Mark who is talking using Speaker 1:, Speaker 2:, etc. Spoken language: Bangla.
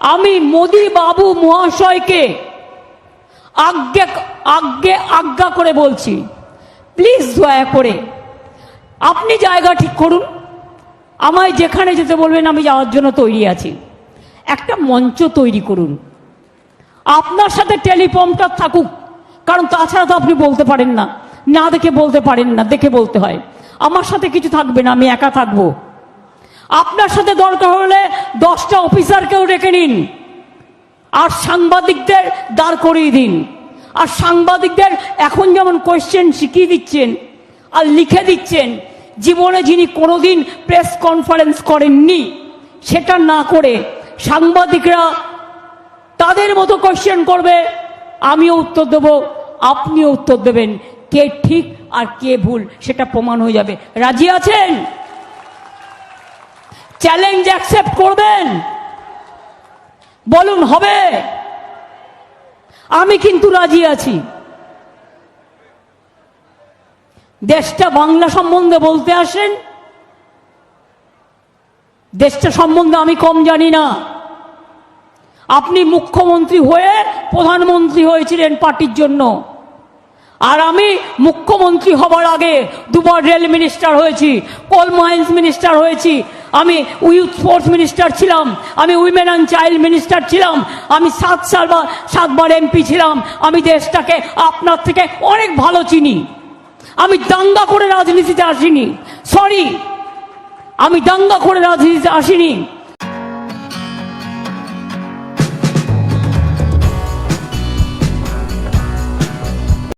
Speaker 1: আমি মোদি বাবু মহাশয়কে আজ্ঞা, আজ্ঞে, আজ্ঞা করে বলছি। প্লিজ দয়া করে আপনি জায়গা ঠিক করুন। আমায় যেখানে যেতে বলবেন, আমি যাওয়ার জন্য তৈরি আছি। একটা মঞ্চ তৈরি করুন। আপনার সাথে টেলিপম্পটার থাকুক, কারণ তাছাড়া তো আপনি বলতে পারেন না। না দেখে বলতে পারেন না, দেখে বলতে হয়। আমার সাথে কিছু থাকবে না, আমি একা থাকব। আপনার সাথে দরকার হলে দশটা অফিসারকেও ডেকে নিন। আর সাংবাদিকদের দাঁড় করিয়ে দিন। আর সাংবাদিকদের এখন যেমন কোয়েশ্চেন শিখিয়ে দিচ্ছেন আর লিখে দিচ্ছেন, জীবনে যিনি কোনোদিন প্রেস কনফারেন্স করেননি, সেটা না করে সাংবাদিকরা তাদের মতো কোয়েশ্চেন করবে, আমিও উত্তর দেব, আপনিও উত্তর দেবেন, কে ঠিক আর কে ভুল সেটা প্রমাণ হয়ে যাবে। রাজি আছেন? চ্যালেঞ্জ অ্যাকসেপ্ট করবেন। বলুন, হবে। আমি কিন্তু রাজি আছি। দেশটা বাংলা সম্বন্ধে বলতে আসেন। দেশটা সম্বন্ধে আমি কম জানি না। আপনি মুখ্যমন্ত্রী হয়ে প্রধানমন্ত্রী হয়েছিলেন পার্টির জন্য। আর আমি মুখ্যমন্ত্রী হবার আগে দুবার রেল মিনিস্টার হয়েছি কোল মাইন্স মিনিস্টার হয়েছি, আমি ইউথ স্পোর্টস মিনিস্টার ছিলাম, আমি উইমেন অ্যান্ড চাইল্ড মিনিস্টার ছিলাম, আমি সাত সাল বা সাতবার এমপি ছিলাম, আমি দেশটাকে আপনার থেকে অনেক ভালো চিনি। আমি দাঙ্গা করে রাজনীতিতে আসিনি সরি আমি দাঙ্গা করে রাজনীতিতে আসিনি।